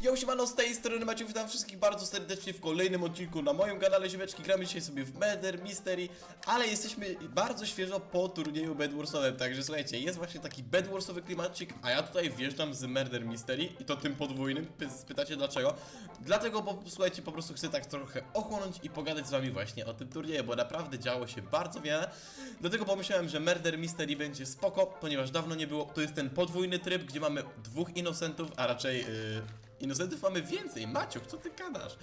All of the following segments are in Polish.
Yo, siemano, z tej strony Maciej, witam wszystkich bardzo serdecznie w kolejnym odcinku na moim kanale Ziomeczki. Gramy dzisiaj sobie w Murder Mystery, ale jesteśmy bardzo świeżo po turnieju Bedwarsowym, także słuchajcie, jest właśnie taki Bedwarsowy klimacik, a ja tutaj wjeżdżam z Murder Mystery i to tym podwójnym, Py- spytacie dlaczego? Dlatego, bo słuchajcie, po prostu chcę tak trochę ochłonąć i pogadać z wami właśnie o tym turnieju, bo naprawdę działo się bardzo wiele, dlatego pomyślałem, że Murder Mystery będzie spoko, ponieważ dawno nie było, to jest ten podwójny tryb, gdzie mamy dwóch innocentów, a raczej... Yy... Innocentów mamy więcej, Maciuch, co ty gadasz?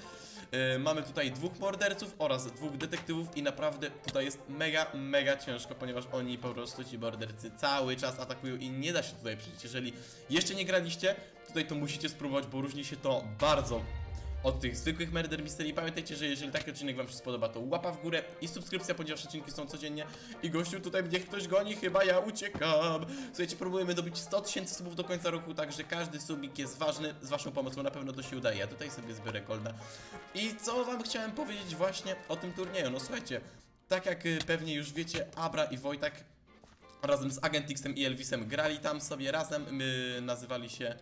Yy, mamy tutaj dwóch morderców oraz dwóch detektywów i naprawdę tutaj jest mega, mega ciężko, ponieważ oni po prostu, ci mordercy, cały czas atakują i nie da się tutaj przejść. Jeżeli jeszcze nie graliście, tutaj to musicie spróbować, bo różni się to bardzo od tych zwykłych Murder Mystery. Pamiętajcie, że jeżeli taki odcinek wam się spodoba, to łapa w górę i subskrypcja, ponieważ odcinki są codziennie. I gościu, tutaj mnie ktoś goni, chyba ja uciekam. Słuchajcie, próbujemy dobić 100 tysięcy subów do końca roku, także każdy subik jest ważny. Z waszą pomocą na pewno to się udaje. Ja tutaj sobie zbiorę golda. I co wam chciałem powiedzieć właśnie o tym turnieju? No słuchajcie, tak jak y, pewnie już wiecie, Abra i Wojtek razem z Agentixem i Elvisem grali tam sobie razem, my nazywali się...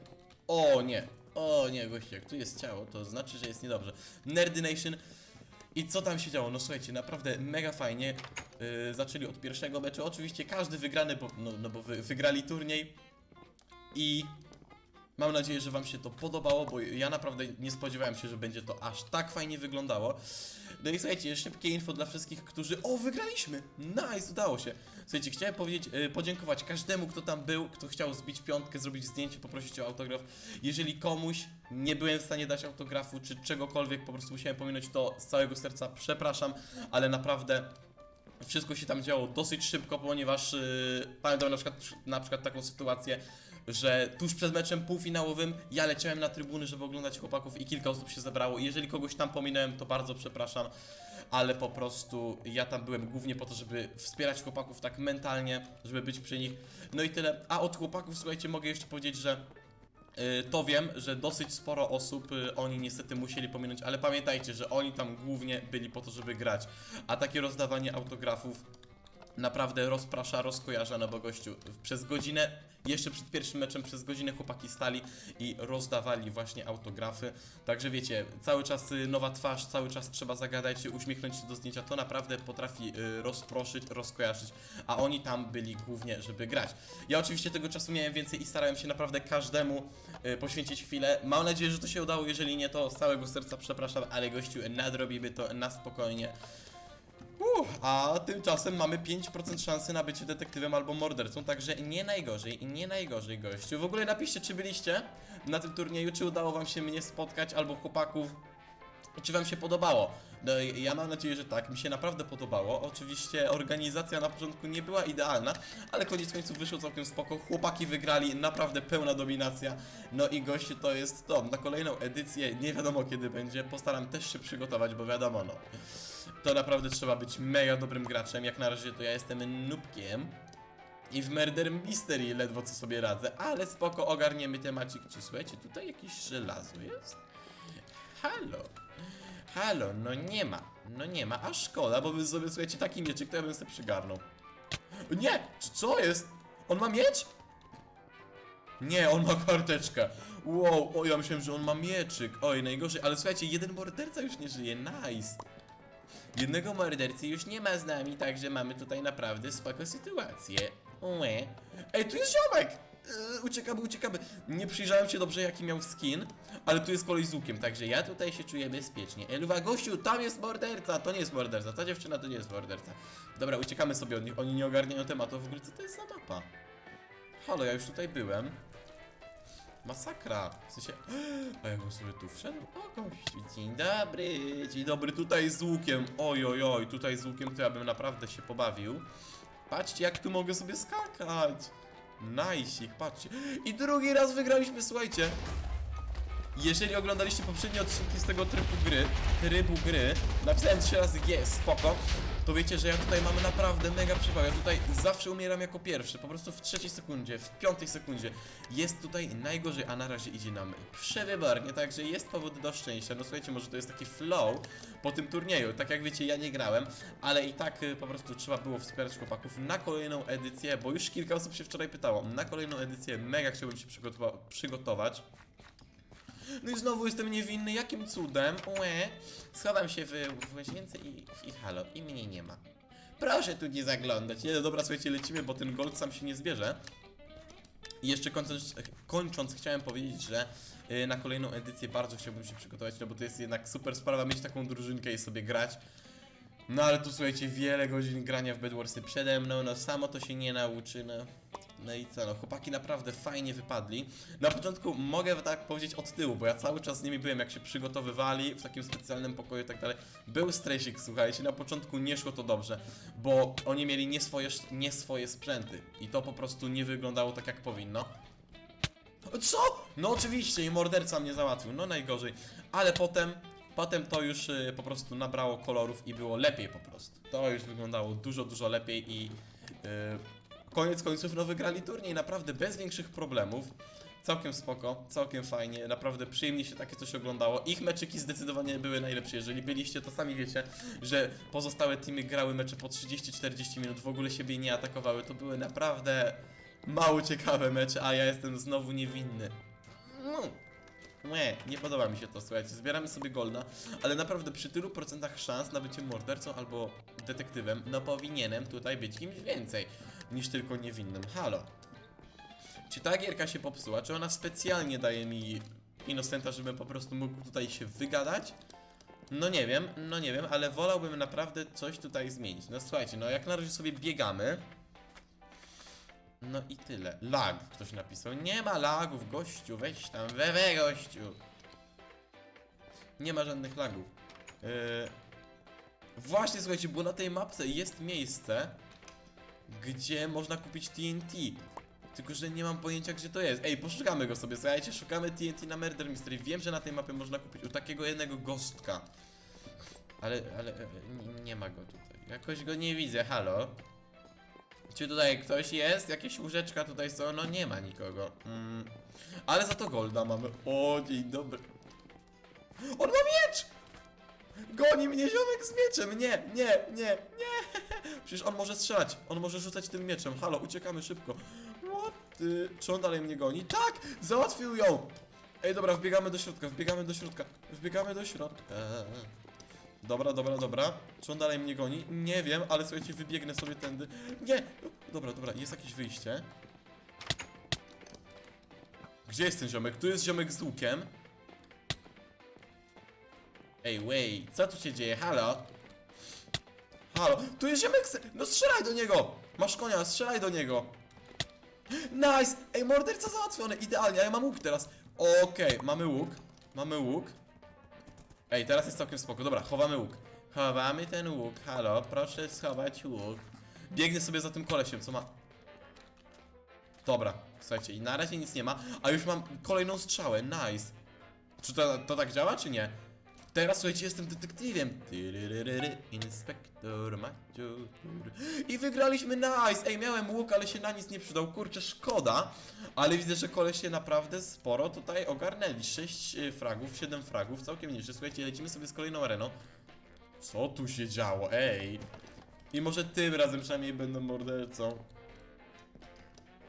O nie, o nie, goście, jak tu jest ciało, to znaczy, że jest niedobrze. Nerdy Nation. I co tam się działo? No słuchajcie, naprawdę mega fajnie. Yy, zaczęli od pierwszego meczu. Oczywiście każdy wygrany, bo, no, no bo wy, wygrali turniej. I Mam nadzieję, że Wam się to podobało, bo ja naprawdę nie spodziewałem się, że będzie to aż tak fajnie wyglądało. No i słuchajcie, szybkie info dla wszystkich, którzy... O, wygraliśmy! Nice, udało się! Słuchajcie, chciałem powiedzieć, y, podziękować każdemu, kto tam był, kto chciał zbić piątkę, zrobić zdjęcie, poprosić o autograf. Jeżeli komuś nie byłem w stanie dać autografu, czy czegokolwiek, po prostu musiałem pominąć to z całego serca, przepraszam, ale naprawdę wszystko się tam działo dosyć szybko, ponieważ yy, pamiętam na przykład, na przykład taką sytuację, że tuż przed meczem półfinałowym ja leciałem na trybuny, żeby oglądać chłopaków i kilka osób się zebrało. Jeżeli kogoś tam pominąłem, to bardzo przepraszam, ale po prostu ja tam byłem głównie po to, żeby wspierać chłopaków tak mentalnie, żeby być przy nich. No i tyle. A od chłopaków, słuchajcie, mogę jeszcze powiedzieć, że Y, to wiem, że dosyć sporo osób y, oni niestety musieli pominąć, ale pamiętajcie, że oni tam głównie byli po to, żeby grać. A takie rozdawanie autografów naprawdę rozprasza, rozkojarza, no bo gościu przez godzinę, jeszcze przed pierwszym meczem, przez godzinę chłopaki stali i rozdawali właśnie autografy. Także wiecie, cały czas y, nowa twarz, cały czas trzeba zagadać się, uśmiechnąć się do zdjęcia, to naprawdę potrafi y, rozproszyć, rozkojarzyć, a oni tam byli głównie, żeby grać. Ja oczywiście tego czasu miałem więcej i starałem się naprawdę każdemu y, poświęcić chwilę. Mam nadzieję, że to się udało, jeżeli nie, to z całego serca przepraszam, ale gościu, nadrobimy to na spokojnie. A tymczasem mamy 5% szansy na bycie detektywem albo mordercą, także nie najgorzej i nie najgorzej gościu. W ogóle napiszcie, czy byliście na tym turnieju, czy udało wam się mnie spotkać, albo chłopaków. Czy wam się podobało? No ja mam nadzieję, że tak, mi się naprawdę podobało. Oczywiście organizacja na początku nie była idealna, ale koniec końców wyszło całkiem spoko. Chłopaki wygrali, naprawdę pełna dominacja. No i goście to jest to. Na kolejną edycję nie wiadomo kiedy będzie. Postaram też się przygotować, bo wiadomo no. To naprawdę trzeba być mega dobrym graczem. Jak na razie to ja jestem nubkiem. I w Murder Mystery ledwo co sobie radzę, ale spoko ogarniemy temacik. Czy słuchajcie, tutaj jakieś żelazo jest? Halo? Halo, no nie ma. No nie ma, a szkoda, bo by sobie, słuchajcie, taki mieczyk to ja bym sobie przygarnął. Nie! Co jest? On ma miecz? Nie, on ma karteczkę. Wow, o ja myślałem, że on ma mieczyk. Oj, najgorzej, ale słuchajcie, jeden morderca już nie żyje, nice. Jednego mordercy już nie ma z nami, także mamy tutaj naprawdę spoko sytuację. Ue. Ej, tu jest ziomek! Yy, uciekamy, uciekamy. Nie przyjrzałem się dobrze, jaki miał skin, ale tu jest kolej z łukiem, także ja tutaj się czuję bezpiecznie. Eluwa, gościu, tam jest morderca! To nie jest morderca, ta dziewczyna to nie jest morderca. Dobra, uciekamy sobie od nich, oni nie ogarniają tematu. W ogóle co to jest za mapa? Halo, ja już tutaj byłem. Masakra! W sensie... A jak on sobie tu wszedł? O, gościu, dzień dobry! Dzień dobry, tutaj z łukiem. Oj, oj, oj, tutaj z łukiem to ja bym naprawdę się pobawił. Patrzcie, jak tu mogę sobie skakać! Najsik, patrzcie. I drugi raz wygraliśmy, słuchajcie. Jeżeli oglądaliście poprzednie odcinki z tego trybu gry, trybu gry, napisałem trzy razy G, spoko, to wiecie, że ja tutaj mam naprawdę mega przewagę. Tutaj zawsze umieram jako pierwszy, po prostu w trzeciej sekundzie, w piątej sekundzie. Jest tutaj najgorzej, a na razie idzie nam przewybornie, także jest powód do szczęścia. No słuchajcie, może to jest taki flow po tym turnieju. Tak jak wiecie, ja nie grałem, ale i tak y, po prostu trzeba było wspierać chłopaków na kolejną edycję, bo już kilka osób się wczoraj pytało. Na kolejną edycję mega chciałbym się przygotowa- przygotować. No i znowu jestem niewinny, jakim cudem? Łe. Schowam się w, w łazience i, i halo, i mnie nie ma. Proszę tu nie zaglądać. Nie, no dobra, słuchajcie, lecimy, bo ten gold sam się nie zbierze. I jeszcze kończąc, kończąc chciałem powiedzieć, że y, na kolejną edycję bardzo chciałbym się przygotować, no bo to jest jednak super sprawa mieć taką drużynkę i sobie grać. No ale tu słuchajcie, wiele godzin grania w Bedwarsy przede mną, no samo to się nie nauczy, no. No i co, no chłopaki naprawdę fajnie wypadli. Na początku mogę tak powiedzieć od tyłu, bo ja cały czas z nimi byłem, jak się przygotowywali w takim specjalnym pokoju i tak dalej. Był stresik, słuchajcie, na początku nie szło to dobrze, bo oni mieli nie swoje, nie swoje sprzęty i to po prostu nie wyglądało tak jak powinno. Co? No oczywiście i morderca mnie załatwił, no najgorzej. Ale potem, potem to już y, po prostu nabrało kolorów i było lepiej po prostu. To już wyglądało dużo, dużo lepiej i y, koniec końców no wygrali turniej naprawdę bez większych problemów. Całkiem spoko, całkiem fajnie, naprawdę przyjemnie się takie coś oglądało. Ich meczyki zdecydowanie były najlepsze. Jeżeli byliście, to sami wiecie, że pozostałe teamy grały mecze po 30-40 minut, w ogóle siebie nie atakowały. To były naprawdę mało ciekawe mecze, a ja jestem znowu niewinny. No. Nie, nie podoba mi się to, słuchajcie, zbieramy sobie golda, ale naprawdę przy tylu procentach szans na bycie mordercą albo detektywem, no powinienem tutaj być kimś więcej niż tylko niewinnym. Halo. Czy ta gierka się popsuła? Czy ona specjalnie daje mi Innocenta, żebym po prostu mógł tutaj się wygadać? No nie wiem, no nie wiem, ale wolałbym naprawdę coś tutaj zmienić. No słuchajcie, no jak na razie sobie biegamy. No i tyle. Lag, ktoś napisał. Nie ma lagów, gościu, weź tam, we, we gościu. Nie ma żadnych lagów. Yy... Właśnie, słuchajcie, bo na tej mapce jest miejsce, gdzie można kupić TNT. Tylko, że nie mam pojęcia, gdzie to jest. Ej, poszukamy go sobie, słuchajcie, szukamy TNT na Murder Mystery. Wiem, że na tej mapie można kupić u takiego jednego gostka. Ale, ale, e, nie, nie ma go tutaj. Jakoś go nie widzę, halo? Czy tutaj ktoś jest? Jakieś łóżeczka tutaj są? No nie ma nikogo. Mm. Ale za to golda mamy. O, dzień dobry. On ma miecz! Goni mnie ziomek z mieczem! Nie, nie, nie, nie! Przecież on może strzelać, on może rzucać tym mieczem. Halo, uciekamy szybko. What? ty- Czy on dalej mnie goni? Tak! Załatwił ją! Ej, dobra, wbiegamy do środka, wbiegamy do środka, wbiegamy do środka. Dobra, dobra, dobra. Czy on dalej mnie goni? Nie wiem, ale słuchajcie, wybiegnę sobie tędy. Nie! Dobra, dobra, jest jakieś wyjście. Gdzie jest ten ziomek? Tu jest ziomek z łukiem. Ej, wey, co tu się dzieje? Halo? Halo, tu jest ziomek z... No strzelaj do niego! Masz konia, strzelaj do niego! Nice! Ej, morderca załatwiony, idealnie, a ja mam łuk teraz. Okej, mamy łuk, mamy łuk. Ej, teraz jest całkiem spoko. Dobra, chowamy łuk. Chowamy ten łuk. Halo, proszę schować łuk. Biegnę sobie za tym kolesiem, co ma... Dobra, słuchajcie, i na razie nic nie ma, a już mam kolejną strzałę. Nice. Czy to, to tak działa, czy nie? Teraz, słuchajcie, jestem detektywem. Inspektor Maciu. I wygraliśmy, nice! Ej, miałem łuk, ale się na nic nie przydał. Kurczę, szkoda. Ale widzę, że kolesie naprawdę sporo tutaj ogarnęli. 6 fragów, 7 fragów, całkiem nieźle. Słuchajcie, lecimy sobie z kolejną areną. Co tu się działo? Ej! I może tym razem przynajmniej będę mordercą.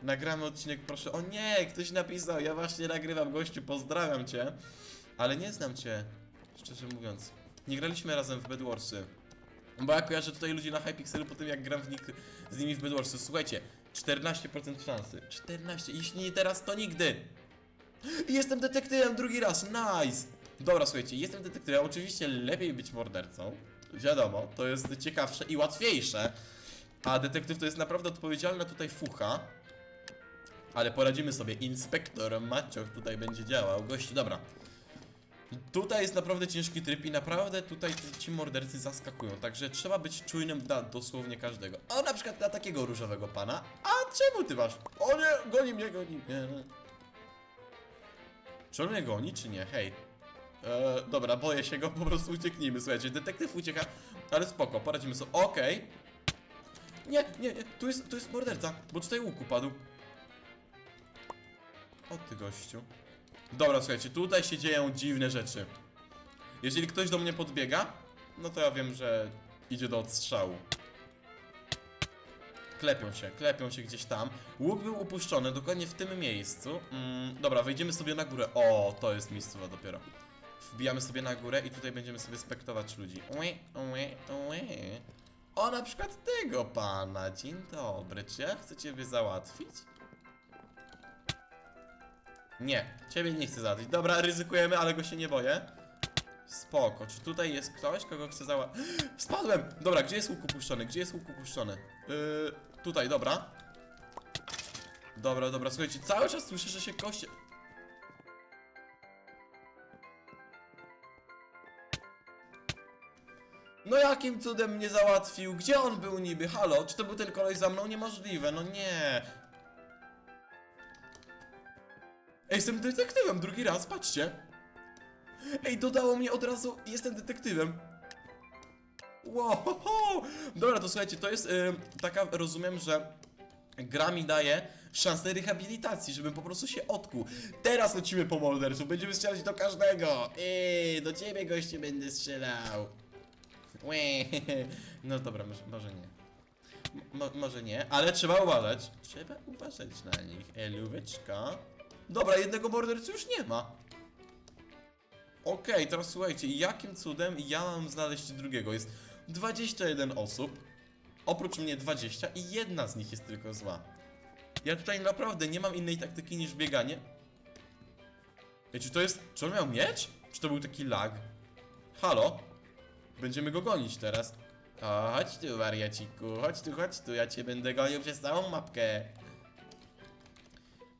Nagramy odcinek, proszę. O nie, ktoś napisał, ja właśnie nagrywam, gościu, pozdrawiam cię. Ale nie znam cię, szczerze mówiąc. Nie graliśmy razem w Bedwarsy. Bo ja kojarzę tutaj ludzi na Hypixelu po tym, jak gram w nich, z nimi w Bedwarsy. Słuchajcie, 14% szansy. 14, jeśli nie teraz, to nigdy. Jestem detektywem drugi raz, nice! Dobra, słuchajcie, jestem detektywem, oczywiście lepiej być mordercą. Wiadomo, to jest ciekawsze i łatwiejsze. A detektyw to jest naprawdę odpowiedzialna tutaj fucha. Ale poradzimy sobie. Inspektor Macioch tutaj będzie działał. Gości, dobra. Tutaj jest naprawdę ciężki tryb i naprawdę tutaj ci- mordercy zaskakują. Także trzeba być czujnym dla dosłownie każdego. O, na przykład dla takiego różowego pana. A czemu ty masz? O nie, goni mnie, goni mnie. Czy on mnie goni, czy nie? Hej. E, dobra, boję się go, po prostu ucieknijmy. Słuchajcie, detektyw ucieka, ale spoko, poradzimy sobie. Okej. Nie, nie, nie, tu jest, tu jest morderca, bo tutaj łuk upadł. O ty gościu. Dobra, słuchajcie, tutaj się dzieją dziwne rzeczy. Jeżeli ktoś do mnie podbiega, no to ja wiem, że idzie do odstrzału. Klepią się, klepią się gdzieś tam. Łuk był upuszczony dokładnie w tym miejscu. Mm, dobra, wejdziemy sobie na górę. O, to jest miejscowa dopiero. Wbijamy sobie na górę i tutaj będziemy sobie spektować ludzi. Ue, ue, ue. O, na przykład tego pana. Dzień dobry, czy ja chcę ciebie załatwić? Nie, ciebie nie chcę załatwić. Dobra, ryzykujemy, ale go się nie boję. Spoko, czy tutaj jest ktoś, kogo chcę załatwić? Spadłem! Dobra, gdzie jest łuk upuszczony? Gdzie jest łuk upuszczony? Yy, tutaj, dobra. Dobra, dobra, słuchajcie, cały czas słyszę, że się koście... No jakim cudem mnie załatwił? Gdzie on był niby? Halo? Czy to był ten koleś za mną? Niemożliwe, no nie. Ej, jestem detektywem, drugi raz, patrzcie. Ej, dodało mnie od razu, jestem detektywem. Wow, ho, ho. Dobra, to słuchajcie, to jest y, taka, rozumiem, że gra mi daje szansę rehabilitacji, żebym po prostu się odkuł. Teraz lecimy po morderców, będziemy strzelać do każdego. Ej, do ciebie goście będę strzelał. No dobra, może, może nie. Mo, może nie, ale trzeba uważać. Trzeba uważać na nich. Elóweczka. Dobra, jednego mordercy już nie ma. Okej, teraz słuchajcie, jakim cudem ja mam znaleźć drugiego? Jest 21 osób, oprócz mnie 20 i jedna z nich jest tylko zła. Ja tutaj naprawdę nie mam innej taktyki niż bieganie. Czy to jest... Czy on miał miecz? Czy to był taki lag? Halo? Będziemy go gonić teraz. O, chodź tu, wariaciku, chodź tu, chodź tu, ja cię będę gonił przez całą mapkę.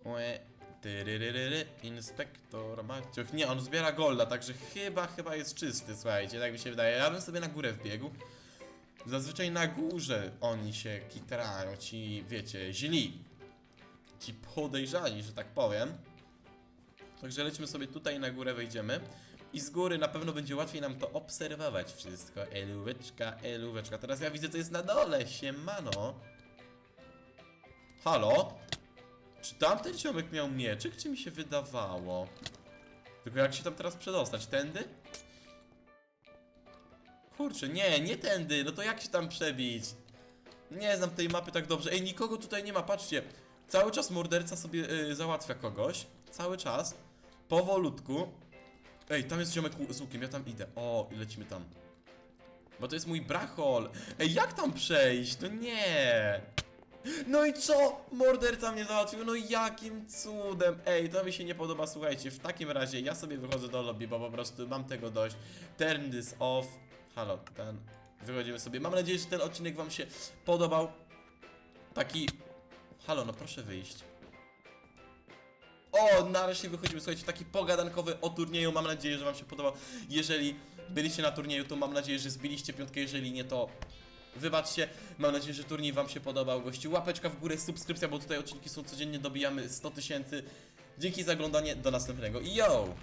Łe, tyryryryry, inspektor Maciuch. Nie, on zbiera golda, także chyba, chyba jest czysty, słuchajcie, tak mi się wydaje. Ja bym sobie na górę wbiegł. Zazwyczaj na górze oni się kitrają, ci, wiecie, źli. Ci podejrzani, że tak powiem. Także lecimy sobie tutaj na górę, wejdziemy. I z góry na pewno będzie łatwiej nam to obserwować wszystko. Elóweczka, elóweczka. Teraz ja widzę, co jest na dole. Siemano. Halo? Czy tamten ziomek miał mieczyk, czy mi się wydawało? Tylko jak się tam teraz przedostać? Tędy? Kurczę, nie, nie tędy. No to jak się tam przebić? Nie znam tej mapy tak dobrze. Ej, nikogo tutaj nie ma, patrzcie. Cały czas morderca sobie y, załatwia kogoś. Cały czas. Powolutku. Ej, tam jest ziomek z łukiem, ja tam idę. O, i lecimy tam. Bo to jest mój brachol. Ej, jak tam przejść? No nie. No i co? Morderca mnie załatwił, no jakim cudem? Ej, to mi się nie podoba, słuchajcie, w takim razie ja sobie wychodzę do lobby, bo po prostu mam tego dość. Turn this off. Halo, ten. Wychodzimy sobie. Mam nadzieję, że ten odcinek wam się podobał. Taki... Halo, no proszę wyjść. O, nareszcie wychodzimy, słuchajcie, taki pogadankowy o turnieju, mam nadzieję, że wam się podobał. Jeżeli byliście na turnieju, to mam nadzieję, że zbiliście piątkę, jeżeli nie, to wybaczcie. Mam nadzieję, że turniej wam się podobał, gości. Łapeczka w górę, subskrypcja, bo tutaj odcinki są codziennie, dobijamy 100 tysięcy. Dzięki za oglądanie, do następnego. Yo!